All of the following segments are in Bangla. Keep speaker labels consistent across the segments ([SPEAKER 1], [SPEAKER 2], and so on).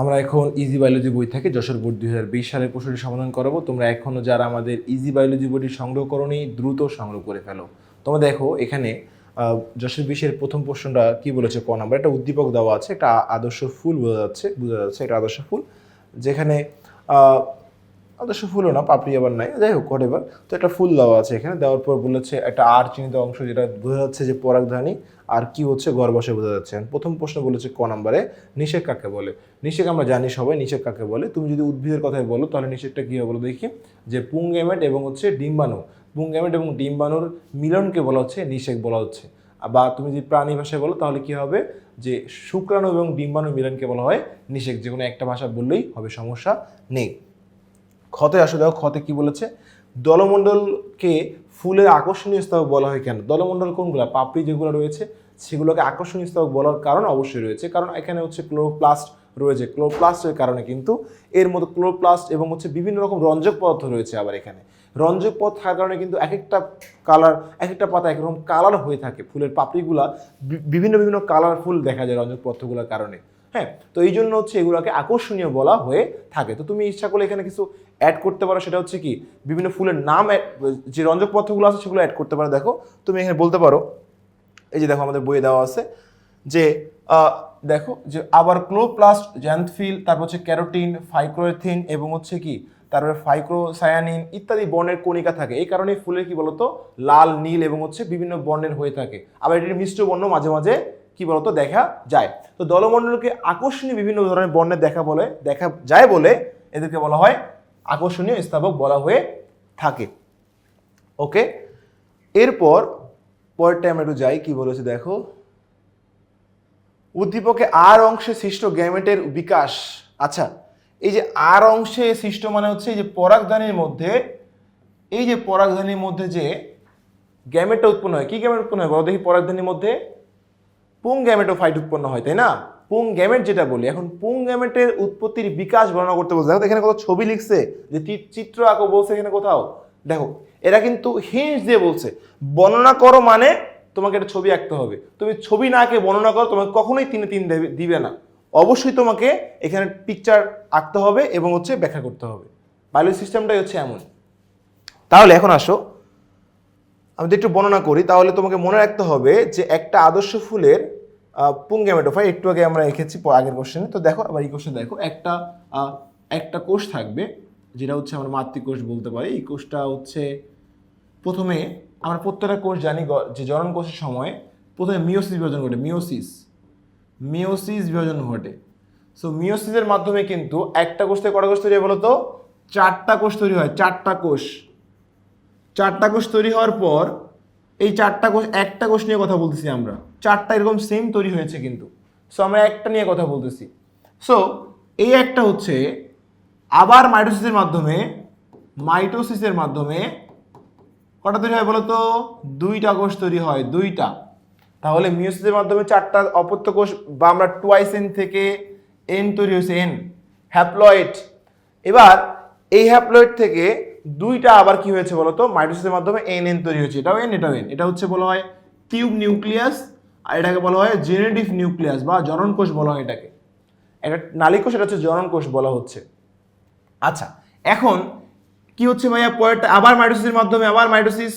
[SPEAKER 1] আমরা এখন ইজি বায়োলজি বই থেকে যশোর বোর্ড দুই হাজার বিশ সালের প্রশ্নটি সমাধান করাবো। তোমরা এখনও যারা আমাদের ইজি বায়োলজি বইটি সংগ্রহ করনি, দ্রুত সংগ্রহ করে ফেলো। তোমরা দেখো, এখানে যশোর বিশের প্রথম প্রশ্নটা কি বলেছে ক নাম্বার? একটা উদ্দীপক দেওয়া আছে, একটা আদর্শ ফুল বোঝা যাচ্ছে বোঝা যাচ্ছে, একটা আদর্শ ফুল, যেখানে আদর্শ ফুলও না, পাপড়ি আবার নাই। যাই হোক হোয়াট তো একটা ফুল দেওয়া আছে এখানে। দেওয়ার পর বলেছে একটা আর চিহ্নিত অংশ যেটা বোঝা যাচ্ছে যে পরাগধানী আর কি হচ্ছে গর্ভাশয় বোঝা যাচ্ছে। প্রথম প্রশ্ন বলেছে ক নাম্বারে? নিষেক কাকে বলে? নিষেক আমরা জানি সবাই, নিষেক কাকে বলে? তুমি যদি উদ্ভিদের কথাই বলো, তাহলে নিষেকটা কী হবে বলো দেখি। যে পুংগেমেট এবং হচ্ছে ডিম্বাণু। পুংগেমেট এবং ডিম্বাণুর মিলনকে বলা হচ্ছে, নিষেক বলা হচ্ছে। বা তুমি যদি প্রাণী ভাষায় বলো, তাহলে কি হবে? যে শুক্রাণু এবং ডিম্বাণু মিলনকে বলা হয় নিষেক। যে কোনো একটা ভাষা বললেই হবে, সমস্যা নেই। ক্ষতে আসো দেখো, ক্ষতে কি বলেছে? দলমণ্ডলকে ফুলের আকর্ষণীয় স্তবক বলা হয় কেন? দলমণ্ডল কোনগুলো? পাপড়ি যেগুলো রয়েছে, সেগুলোকে আকর্ষণীয় স্তবক বলার কারণ অবশ্যই রয়েছে। কারণ এখানে হচ্ছে ক্লোরোপ্লাস্ট রয়েছে। ক্লোরোপ্লাস্টের কারণে কিন্তু এর মতো ক্লোরোপ্লাস্ট এবং হচ্ছে বিভিন্ন রকম রঞ্জক পদার্থ রয়েছে আবার এখানে। রঞ্জক পদার্থ থাকার কারণে কিন্তু এক একটা কালার এক একটা পাতা একরকম কালার হয়ে থাকে। ফুলের পাপড়িগুলা বিভিন্ন বিভিন্ন কালারফুল দেখা যায় রঞ্জক পদার্থগুলোর কারণে। হ্যাঁ তো এই জন্য হচ্ছে এগুলোকে আকর্ষণীয় বলা হয়ে থাকে। তো তুমি ইচ্ছা করলে এখানে কিছু অ্যাড করতে পারো, সেটা হচ্ছে কি, বিভিন্ন ফুলের নাম যে রঞ্জক পদার্থগুলো আছে সেগুলো অ্যাড করতে পারো। দেখো, তুমি এখানে বলতে পারো, এই যে দেখো আমাদের বইয়ে দেওয়া আছে যে দেখো যে আবার ক্লোপ্লাস্ট জ্যান্থফিল তারপর হচ্ছে ক্যারোটিন ফাইক্রোথিন এবং হচ্ছে কি, তারপরে ফাইক্রোসায়ানিন ইত্যাদি বর্ণের কণিকা থাকে। এই কারণে ফুলের কি বলতো? লাল, নীল এবং হচ্ছে বিভিন্ন বর্ণের হয়ে থাকে। আবার এটির মিশ্র বর্ণ মাঝে মাঝে কি বলতো, দেখা যায়। তো দলমণ্ডলকে আকর্ষণীয় বিভিন্ন ধরনের বর্ণের দেখা বলে, দেখা যায় বলে এদেরকে বলা হয় আকর্ষণীয় স্থাবক বলা হয়ে থাকে। ওকে? এরপর পরের টাইম একটু যাই, কি বলেছে দেখো? উদ্দীপকে আর অংশে সৃষ্ট গ্যামেটের বিকাশ। আচ্ছা এই যে আর অংশে সৃষ্ট মানে হচ্ছে এই যে পরাগধানীর মধ্যে, এই যে পরাগধানীর মধ্যে যে গ্যামেটটা উৎপন্ন হয়, কি গ্যামেট উৎপন্ন হয়? বলো দেখি পরাগধানীর মধ্যে। পুং গ্যামেটোফাইট উৎপন্ন হয়, তাই না? পুং গ্যামেট যেটা বলি, এখন পুং গ্যামেটের উৎপত্তির বিকাশ বর্ণনা করতে বলছে। দেখো, এখানে কত ছবি লিখছে যে চিত্র আঁকো বলছে এখানে কোথাও। দেখো, এরা কিন্তু হিন্স দিয়ে বলছে, বর্ণনা করো মানে তোমাকে একটা ছবি আঁকতে হবে। তুমি ছবি না আঁকে বর্ণনা করো, তোমাকে কখনোই তিনে তিন দেবে- দিবে না। অবশ্যই তোমাকে এখানে পিকচার আঁকতে হবে এবং হচ্ছে ব্যাখ্যা করতে হবে। বায়োলজি সিস্টেমটাই হচ্ছে এমন। তাহলে এখন আসো, আমি যদি একটু বর্ণনা করি, তাহলে তোমাকে মনে রাখতে হবে যে একটা আদর্শ ফুলের পুঙ্গেমেটোফাই একটু আগে আমরা প- আগের কোশ্চেনে তো দেখো, আবার এই কোশ্চেন দেখো, একটা একটা কোষ থাকবে, যেটা হচ্ছে আমরা মাতৃকোষ বলতে পারি। এই কোষটা হচ্ছে প্রথমে আমরা প্রত্যেকটা কোষ জানি যে জনন কোষের সময় প্রথমে মিওসিস বিভাজন ঘটে মিওসিস মিওসিস বিভাজন ঘটে। সো মিওসিসের মাধ্যমে কিন্তু একটা কোষ থেকে কটা কোষ তৈরি হয় বলো তো চারটা কোষ তৈরি হয়, চারটা কোষ। চারটা কোষ তৈরি হওয়ার পর এই চারটা কোষ, একটা কোষ নিয়ে কথা বলতেছি আমরা। চারটা এরকম সেম তৈরি হয়েছে কিন্তু। সো আমরা একটা নিয়ে কথা বলতেছি। সো এই একটা হচ্ছে আবার মাইটোসিসের মাধ্যমে মাইটোসিসের মাধ্যমে কটা তৈরি হয় বলো তো দুইটা কোষ তৈরি হয়, দুইটা। তাহলে মিউসিসের মাধ্যমে চারটা অপত্য কোষ বা আমরা টুয়াইস এন থেকে এন তৈরি হয়েছে এন হ্যাপ্লয়েড এবার, এই হ্যাপ্লয়েড থেকে দুইটা আবার কি হয়েছে বলো তো? মাইটোসিসের মাধ্যমে এন এন তৈরি হয়েছে। এটাও এন এটাও এন এটা হচ্ছে বলা হয় টিউব নিউক্লিয়াস আর এটাকে বলা হয় জেনেটিভ নিউক্লিয়াস বা জনন কোষ বলা হয় এটাকে। একটা নালীকোষ এটা হচ্ছে জনন কোষ বলা হচ্ছে। আচ্ছা এখন কি হচ্ছে ভাইয়া? পরেরটা আবার মাইটোসিসের মাধ্যমে, আবার মাইটোসিস।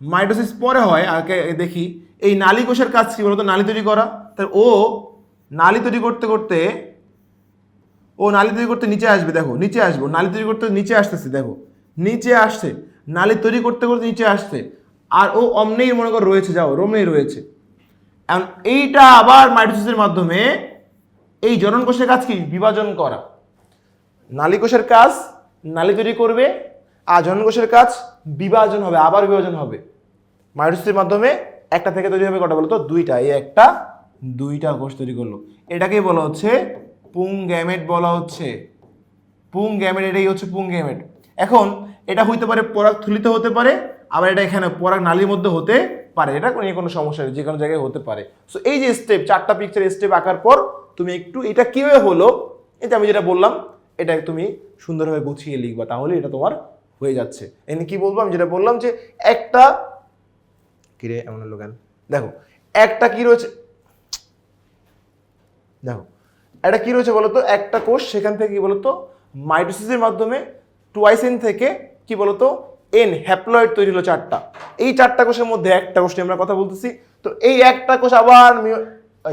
[SPEAKER 1] মাইটোসিস পরে হয় আগে দেখি, এই নালী কোষের কাজ কি বলতো নালী তৈরি করা। তার ও নালী তৈরি করতে করতে ও নালী তৈরি করতে নিচে আসবে, দেখো, নিচে আসব নালি তৈরি করতে নিচে আসতেছে, দেখো, নিচে আসছে, নালি তৈরি করতে করতে নিচে আসছে, আর ও অমনেই মনে কর রয়েছে, যাও, রমনেই রয়েছে। এখন এইটা আবার মাইটোসিসের মাধ্যমে এই জনন কোষের কাজ কি? বিভাজন করা। নালীকোষের কাজ, নালী তৈরি করবে, আর জননকোষের কাজ বিভাজন হবে, আবার বিভাজন হবে। মাইটোসিসের মাধ্যমে একটা থেকে তৈরি হবে কটা বলতো? দুইটা। এই একটা, দুইটা কোষ তৈরি করল। এটাকেই বলা হচ্ছে পুং গ্যামেট বলা হচ্ছে। পুং গ্যামেট, এটাই হচ্ছে পুং গ্যামেট। এখন এটা হইতে পারে পরাগ থুলিত হতে পারে, আবার এটা এখানে পরাগ নালীর মধ্যে হতে পারে। এটা কোনো কোনো সমস্যা নেই যে কোনো জায়গায় হতে পারে। সো এই যে স্টেপ চারটা পিকচার স্টেপ আঁকার পর তুমি একটু এটা কীভাবে হলো, এটা আমি যেটা বললাম, এটা তুমি সুন্দরভাবে গুছিয়ে লিখবা, তাহলে এটা তোমার হয়ে যাচ্ছে। এনে কি বলব, আমি যেটা বললাম যে একটা কিরে এমন হলো দেখো, একটা কি রয়েছে? দেখো এটা কী রয়েছে বলতো? একটা কোষ সেখান থেকে কি বলতো? মাইটোসিসের মাধ্যমে টুয়াইসেন থেকে কি বলতো? এন হ্যাপ্লয়েড তৈরি হলো চারটা। এই চারটা কোষের মধ্যে একটা কোষ নিয়ে আমরা কথা বলতেছি। তো এই একটা কোষ আবার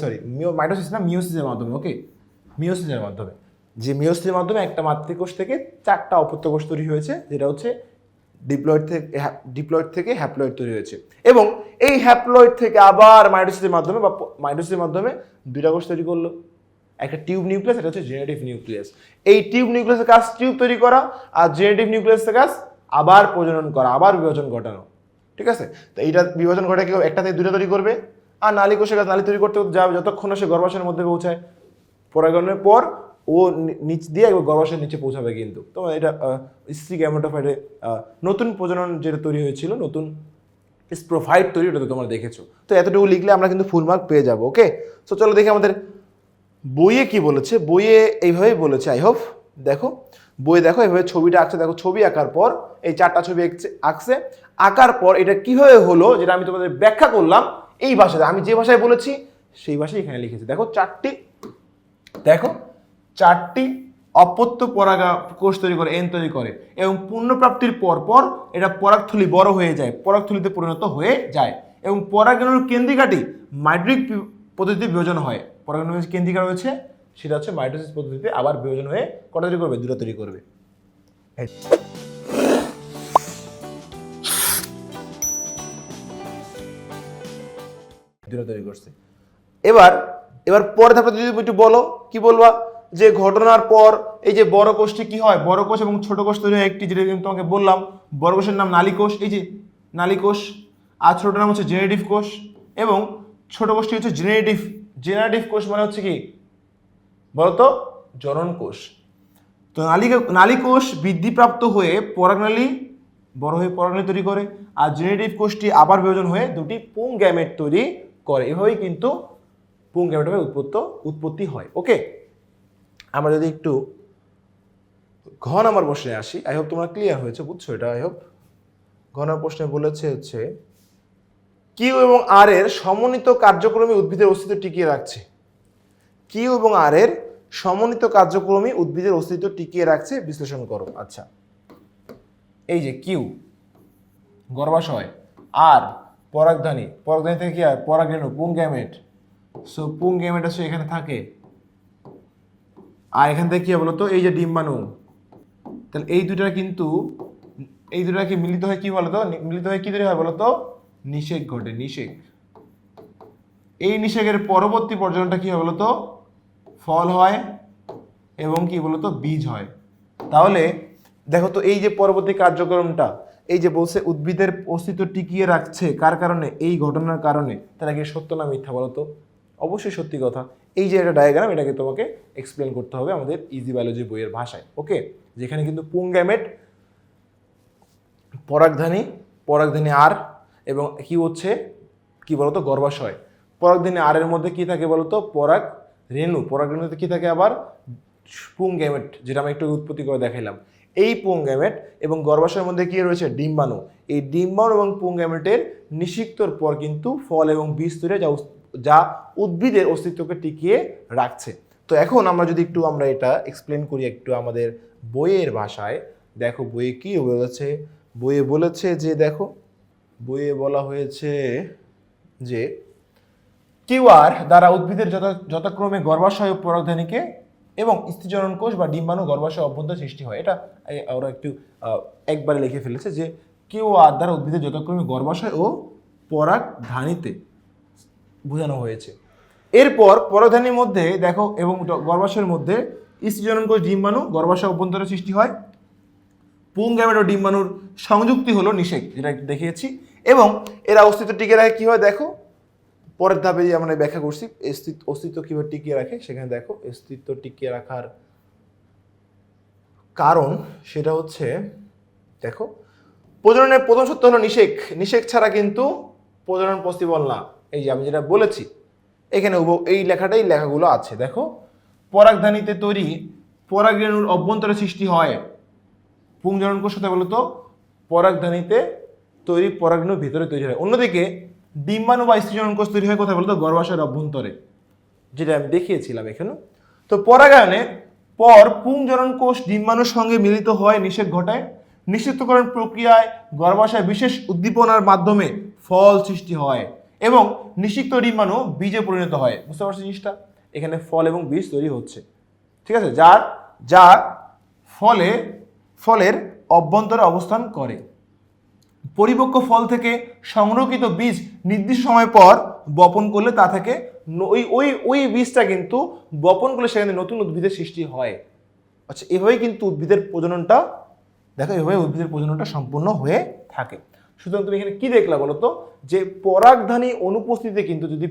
[SPEAKER 1] সরি মিও, মাইটোসিস না মিওসিসের মাধ্যমে ওকে মিওসিসের মাধ্যমে। যে মিওসিসের মাধ্যমে একটা মাতৃকোষ থেকে চারটা অপত্য কোষ তৈরি হয়েছে, যেটা হচ্ছে ডিপ্লয়েড থেকে ডিপ্লয়েড থেকে হ্যাপ্লয়েড তৈরি হয়েছে। এবং এই হ্যাপ্লয়েড থেকে আবার মাইটোসিসের মাধ্যমে বা মাইটোসিসের মাধ্যমে দুইটা কোষ তৈরি করল। একটা টিউব নিউক্লিয়াস, এটা হচ্ছে জেনেটিভ নিউক্লিয়াস। এই টিউব নিউক্লিয়াসের কাজ টিউব তৈরি করা আর জেনারেটিভ নিউক্লিয়াসের কাজ আবার প্রজনন করা, আবার বিভাজন ঘটানো। ঠিক আছে? তো এইটা বিভাজন ঘটে কেউ একটা থেকে দুটো তৈরি করবে? আর নালী কোষের কাজ, নালী তৈরি করতে যাবে যতক্ষণ সে গর্ভাশয়ের মধ্যে পৌঁছায় পরাগণের পর ও নিচ দিয়ে একবার গর্ভাশয়ের নিচে পৌঁছাবে কিন্তু। তো এটা স্ত্রী গ্যামেটোফাইটে নতুন প্রজনন যেটা তৈরি হয়েছিল, নতুন স্প্রোফাইট তৈরি, ওটা তোমরা দেখেছ। তো এতটুকু লিখলে আমরা কিন্তু ফুল মার্ক পেয়ে যাব ওকে সো চলো দেখি আমাদের বইয়ে কি বলেছে? বইয়ে এইভাবেই বলেছে আই হোপ দেখো, বইয়ে দেখো, এইভাবে ছবিটা আঁকছে, দেখো, ছবি আঁকার পর, এই চারটা ছবি আঁকছে আঁকার পর এটা কীভাবে হলো যেটা আমি তোমাদের ব্যাখ্যা করলাম, এই ভাষাতে। আমি যে ভাষায় বলেছি, সেই ভাষায় এখানে লিখেছি। দেখো, চারটি দেখো, চারটি অপত্য পরাগা, কোষ তৈরি করে, এন তৈরি করে, এবং পূর্ণপ্রাপ্তির পর পর এটা পরাগথলি বড় হয়ে যায়, পরাগথলিতে পরিণত হয়ে যায়, এবং পরাগণের কেন্দ্রিকাটি মাইড্রিক পদ্ধতিতে বিভাজন হয়। পরাগণের যে কেন্দ্রিকা রয়েছে, সেটা হচ্ছে মাইটোসিস পদ্ধতিতে আবার বিভাজন হয়ে কটা তৈরি করবে? দুটো তৈরি করবে। তৈরি করছে। এবার এবার পরে ধাপে যদি একটু বলো, কি বলবা? যে ঘটনার পর এই যে বড় কোষটি কি হয়? বড় কোষ এবং ছোট কোষ তৈরি হয় একটি, যেটা কিন্তু তোমাকে বললাম। বড় কোষের নাম নালীকোষ। এই যে নালী কোষ আর ছোটটার নাম হচ্ছে জেনারেটিভ কোষ এবং ছোট কোষটি হচ্ছে জেনারেটিভ জেনারেটিভ কোষ মানে হচ্ছে কি? বলতো জনন কোষ। তো নালিকা, নালীকোষ বৃদ্ধিপ্রাপ্ত হয়ে পরাগনালী বড় হয়ে পরাগনালী তৈরি করে আর জেনারেটিভ কোষটি আবার বিভাজন হয়ে দুটি পুং গ্যামেট তৈরি করে। এভাবেই কিন্তু পুং গ্যামেট হয়ে উৎপত্ত, উৎপত্তি হয়। ওকে? আমরা যদি একটু ঘ নাম্বার প্রশ্নে আসি। আই হোপ তোমরা ক্লিয়ার হয়েছে, বুঝছ এটা? আই হোপ ঘ নাম্বার প্রশ্নে বলেছে হচ্ছে কিউ এবং আর এর সমন্বিত কার্যক্রমে উদ্ভিদের অস্তিত্ব টিকিয়ে রাখছে। কিউ এবং আর এর সমন্বিত কার্যক্রমে উদ্ভিদের অস্তিত্ব টিকিয়ে রাখছে, বিশ্লেষণ করো। আচ্ছা। এই যে কিউ গর্ভাশয়। আর পরাগধানী। পরাগধানী থেকে কি হয় পুং গ্যামেট সো পুং গ্যামেট আছে এখানে থাকে। আর এখান থেকে কি হয় বলতো? এই যে ডিম্বাণু। তাহলে এই দুটা কিন্তু, এই দুটা কি মিলিত হয় কি বলতো? মিলিত হয়ে কি তৈরি হয় বলতো? নিষেক ঘটে, নিষেক। এই নিষেকের পরবর্তী পর্যটনটা কি হয় বলতো? ফল হয় এবং কি বলতো? বীজ হয়। তাহলে দেখো তো এই যে পরবর্তী কার্যক্রমটা, এই যে বলছে উদ্ভিদের অস্তিত্ব টিকিয়ে রাখছে, কার কারণে? এই ঘটনার কারণে। তারা কি সত্য না মিথ্যা বলতো অবশ্যই সত্যি কথা। এই যে একটা ডায়াগ্রাম এটাকে তোমাকে এক্সপ্লেন করতে হবে আমাদের ইজি বায়োলজি বইয়ের ভাষায় ওকে যেখানে কিন্তু পুংগ্যামেট পরাগধানী পরাগধানী আর এবং কি হচ্ছে? কি বলতো? গর্ভাশয়। পরাগধানী আর এর মধ্যে কি থাকে বলতো? পরাগ রেণু। পরাগ রেণুতে কি থাকে আবার? পুং গ্যামেট, যেটা আমি একটু উৎপত্তি করে দেখাইলাম। এই পুং গ্যামেট এবং গর্ভাশয়ের মধ্যে কি রয়েছে? ডিম্বাণু। এই ডিম্বাণু এবং পুং গ্যামেটের নিষিক্তর পর কিন্তু ফল এবং বীজ তৈরি যা যা উদ্ভিদের অস্তিত্বকে টিকিয়ে রাখছে। তো এখন আমরা যদি একটু আমরা এটা এক্সপ্লেন করি একটু আমাদের বইয়ের ভাষায়। দেখো বইয়ে কি বলেছে? বইয়ে বলেছে যে দেখো বইয়ে বলা হয়েছে যে কিউআর দ্বারা উদ্ভিদের যথা যথাক্রমে গর্ভাশয় পরাগধানীকে এবং স্ত্রীজনন কোষ বা ডিম্বাণু গর্ভাশয় অভ্যন্তর সৃষ্টি হয়। এটা ওরা একটু একবারে লিখে ফেলেছে যে কিউআর দ্বারা উদ্ভিদের যথাক্রমে গর্ভাশয় ও পরাগধানীতে বোঝানো হয়েছে। এরপর পরাগধানীর মধ্যে দেখো এবং গর্ভাশয়ের মধ্যে স্ত্রীজনন কোষ ডিম্বাণু গর্ভাশয় অভ্যন্তরে সৃষ্টি হয়। পুং গ্যামেট ও ডিম্বাণুর সংযুক্তি হলো নিষেক, যেটা দেখিয়েছি। এবং এরা অস্তিত্ব টিকে রাখে কি হয়? দেখো, পরের ধাপে যে আমরা ব্যাখ্যা করছি অস্তিত্ব কীভাবে টিকিয়ে রাখে, সেখানে দেখো, অস্তিত্ব টিকিয়ে রাখার কারণ সেটা হচ্ছে, দেখো, প্রজননের প্রথম সত্য হলো নিষেক। নিষেক ছাড়া কিন্তু প্রজনন পসিবল না। এই যে আমি যেটা বলেছি, এখানে এই লেখাটাই লেখাগুলো আছে। দেখো, পরাগধানীতে তৈরি পরাগরেণুর অভ্যন্তরে সৃষ্টি হয়। পুংজনন কোষ বলতো, পরাগধানীতে তৈরি পরাগরেণুর ভিতরে তৈরি হয়। অন্যদিকে ডিম্বাণু বা স্ত্রীজনন কোষ তৈরি হয় কোথায় বলতো গর্ভাশয়ের অভ্যন্তরে, যেটা আমি দেখিয়েছিলাম এখানে তো পরাগায়নে পর পুংজনন কোষ ডিম্বাণুর সঙ্গে মিলিত হয় নিষেধ ঘটায়। নিষিদ্ধকরণ প্রক্রিয়ায় গর্ভাশয় বিশেষ উদ্দীপনার মাধ্যমে ফল সৃষ্টি হয় এবং নিষিক্ত ডিম্বাণু বীজে পরিণত হয়। বুঝতে পারছ জিনিসটা? এখানে ফল এবং বীজ তৈরি হচ্ছে। ঠিক আছে? যার যার ফলে, ফলের অভ্যন্তরে অবস্থান করে। পরিপক্ক ফল থেকে সংরক্ষিত বীজ নির্দিষ্ট সময় পর বপন করলে তা থেকে ওই ওই ওই বীজটা কিন্তু বপন করলে সেখানে নতুন উদ্ভিদের সৃষ্টি হয়। আচ্ছা এভাবেই কিন্তু উদ্ভিদের প্রজননটা দেখো এভাবে উদ্ভিদের প্রজননটা সম্পূর্ণ হয়ে থাকে। সুতরাং তুমি এখানে কি দেখলা বলো তো? যে পরাগধানী অনুপস্থিতিতে কিন্তু যদি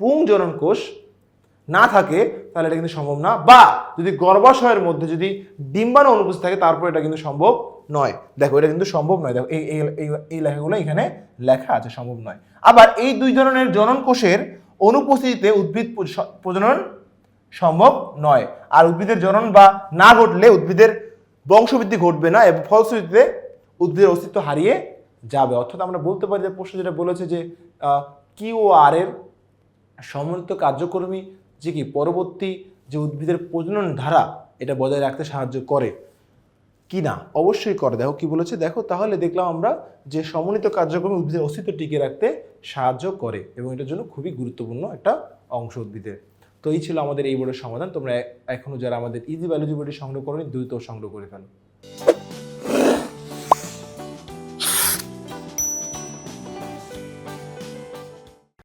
[SPEAKER 1] পুংজনন কোষ না থাকে, তাহলে এটা কিন্তু সম্ভব না। বা যদি গর্ভাশয়ের মধ্যে যদি ডিম্বাণু অনুপস্থিত থাকে, তারপর এটা কিন্তু সম্ভব নয়। দেখো, এটা কিন্তু সম্ভব নয়। দেখো, এই, এই- লেখাগুলো এখানে লেখা আছে, সম্ভব নয়। আবার এই দুই ধরনের জনন কোষের অনুপস্থিতিতে উদ্ভিদ প্রজনন সম্ভব নয়। আর উদ্ভিদের জনন বা না ঘটলে উদ্ভিদের বংশবৃদ্ধি ঘটবে না, এবং ফলশ্রুতিতে উদ্ভিদের অস্তিত্ব হারিয়ে যাবে। অর্থাৎ আমরা বলতে পারি যে প্রশ্ন যেটা বলেছে যে কিউ আর এর সমন্বিত কার্যক্রমী যে কি পরবর্তী যে উদ্ভিদের প্রজনন ধারা, এটা বজায় রাখতে সাহায্য করে। কি না? অবশ্যই করে। দেখো কি বলেছে? দেখো, তাহলে দেখলাম আমরা যে সমন্বিত কার্যক্রমে উদ্ভিদের অস্তিত্ব টিকে রাখতে সাহায্য করে এবং এটার জন্য খুবই গুরুত্বপূর্ণ একটা অংশ উদ্ভিদের। তো এই ছিল আমাদের এই বোর্ডের সমাধান। তোমরা এখনও যারা আমাদের ইজি বায়োলজি বোর্ডে সংগ্রহ করনি, দ্রুত সংগ্রহ করে ফেলো।